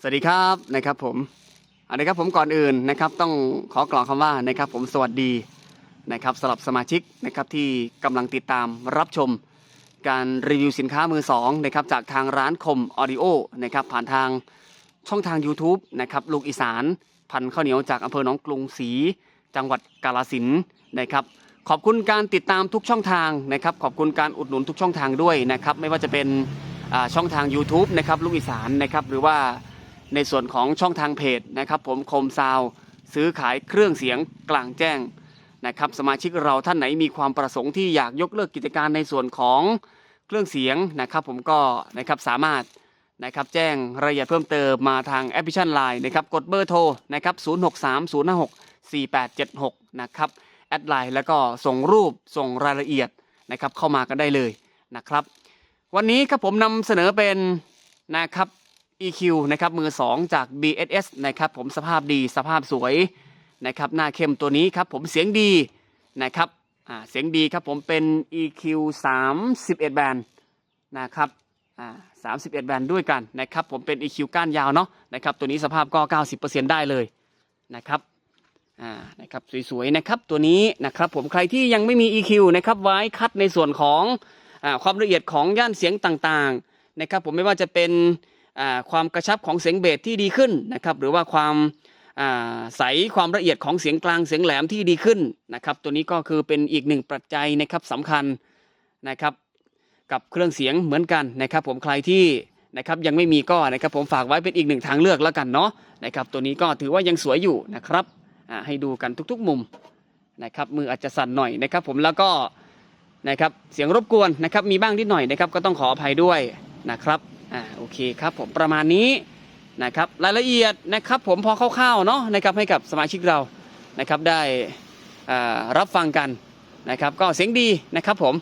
สวัสดีครับนะครับผมอันนี้ครับผมก่อนอื่นนะครับต้องขอกล่าวคำว่านะครับผมสวัสดีนะครับสำหรับสมาชิกนะครับที่กำลังติดตามรับชมการรีวิวสินค้ามือสองนะครับจากทางร้านคมออดิโอนะครับผ่านทางช่องทาง YouTube นะครับลูกอีสาน พันข้าวเหนียวจากอำเภอหนองกรุงศรีจังหวัดกาฬสินนะครับขอบคุณการติดตามทุกช่องทางนะครับขอบคุณการอุดหนุนทุกช่องทางด้วยนะครับไม่ว่าจะเป็นอ่าช่องทาง YouTube นะครับลูกอีสานนะครับหรือว่า ในส่วนของช่องทางเพจนะครับผมคมซาวซื้อขายเครื่องเสียงกลางแจ้งนะครับสมาชิกเราท่านไหนมีความประสงค์ที่อยากยกเลิกกิจการในส่วนของเครื่องเสียงนะครับผมก็นะครับสามารถนะครับแจ้งรายละเอียดเพิ่มเติมมาทางแอปพลิเคชัน Line นะครับกดเบอร์โทรนะครับ0630564876นะครับแอดไลน์แล้วก็ส่งรูปส่งรายละเอียดนะครับเข้ามากันได้เลยนะครับ วันนี้ครับผมนำเสนอเป็นนะครับ EQ นะครับมือ 2 จาก BSS นะครับผมสภาพดีสภาพสวยนะครับหน้าเข้มตัวนี้ครับผมเสียงดีนะครับอ่าเสียงดีครับผมเป็น EQ 31 แบนนะครับอ่า31แบนด้วยกันนะครับผมเป็น EQ ก้านยาวเนาะนะครับตัวนี้สภาพก็ 90%ได้เลยนะครับอ่านะครับสวยๆนะครับตัวนี้นะครับผมใครที่ยังไม่มี EQ นะครับไว้คัดในส่วนของอ่าความละเอียดของย่านเสียงต่างๆนะครับผมไม่ว่าจะเป็น ความกระชับของเสียงเบสที่ดีขึ้นนะครับ หรือว่าความใสความละเอียดของเสียงกลางเสียงแหลมที่ดีขึ้นนะครับ ตัวนี้ก็คือเป็นอีกหนึ่งปัจจัยนะครับสำคัญนะครับ กับเครื่องเสียงเหมือนกันนะครับ ผมใครที่นะครับยังไม่มีก็นะครับผมฝากไว้เป็นอีกหนึ่งทางเลือกแล้วกันเนาะนะครับ ตัวนี้ก็ถือว่ายังสวยอยู่นะครับให้ดูกันทุกๆมุมนะครับ มืออาจจะสั่นหน่อยนะครับ ผมแล้วก็นะครับเสียงรบกวนนะครับมีบ้างนิดหน่อยนะครับ ก็ต้องขออภัยด้วยนะครับ อ่าโอเคครับผมประมาณนี้นะครับรายละเอียดนะครับผมพอคร่าวๆเนาะนะครับให้กับสมาชิกเรานะครับได้รับฟังกันนะครับก็เสียงดีนะครับผม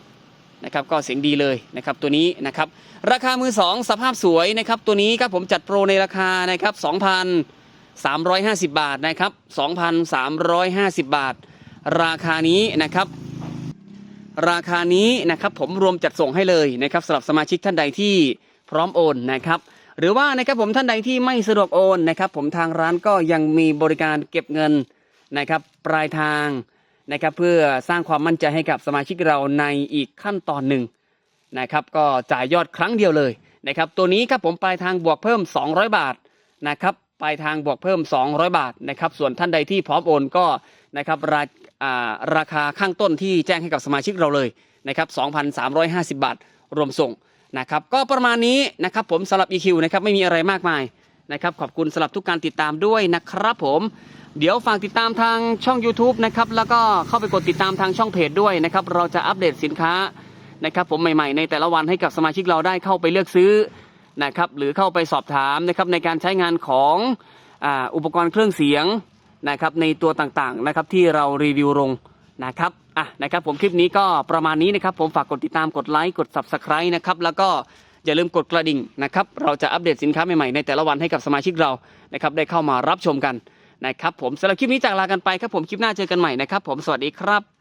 นะครับก็เสียงดีเลยนะครับตัวนี้นะครับราคามือสองสภาพสวยนะครับตัวนี้ครับผมจัดโปรในราคานะครับ2,350 บาทนะครับ2,350 บาท ราคานี้นะครับราคานี้นะครับผมรวมจัดส่งให้เลยนะครับสำหรับสมาชิกท่านใดที่ พร้อมโอนนะครับหรือว่านะครับผมท่านใดที่ไม่สะดวกโอนนะครับ ผมทางร้านก็ยังมีบริการเก็บเงินนะครับ ปลายทางนะครับ เพื่อสร้างความมั่นใจให้กับสมาชิกเราในอีกขั้นตอนหนึ่งนะครับ ก็จ่ายยอดครั้งเดียวเลยนะครับ ตัวนี้ครับผมปลายทางบวกเพิ่ม 200 บาทนะครับปลายทางบวกเพิ่ม 200 บาทนะครับ ส่วนท่านใดที่พร้อมโอนก็นะครับราอ่าราคาข้างต้นที่แจ้งให้กับสมาชิกเราเลยนะครับ 2,350 บาท รวมส่ง นะครับก็ประมาณนี้นะครับผมสำหรับ EQ นะครับไม่มีอะไรมากมายนะครับขอบคุณสำหรับทุกการติดตามด้วยนะครับผมเดี๋ยวฝากติดตามทางช่อง YouTube นะครับแล้วก็เข้าไปกดติดตามทางช่องเพจด้วยนะครับเราจะอัปเดตสินค้านะครับผมใหม่ๆในแต่ละวันให้กับสมาชิกเราได้เข้าไปเลือกซื้อนะครับหรือเข้าไปสอบถามนะครับในการใช้งานของอ,อุปกรณ์เครื่องเสียงนะครับในตัวต่างๆนะครับที่เรารีวิวลง นะครับอะนะครับผมคลิปนี้ก็ประมาณนี้นะครับ ผมฝากกดติดตามกดไลค์กด Subscribe นะครับแล้วก็อย่าลืมกดกระดิ่งนะครับเราจะอัปเดตสินค้าใหม่ๆในแต่ละวันให้กับสมาชิกเรานะครับได้เข้ามารับชมกันนะครับผมสำหรับคลิปนี้จากลากันไปครับผมคลิปหน้าเจอกันใหม่นะครับผมสวัสดีครับ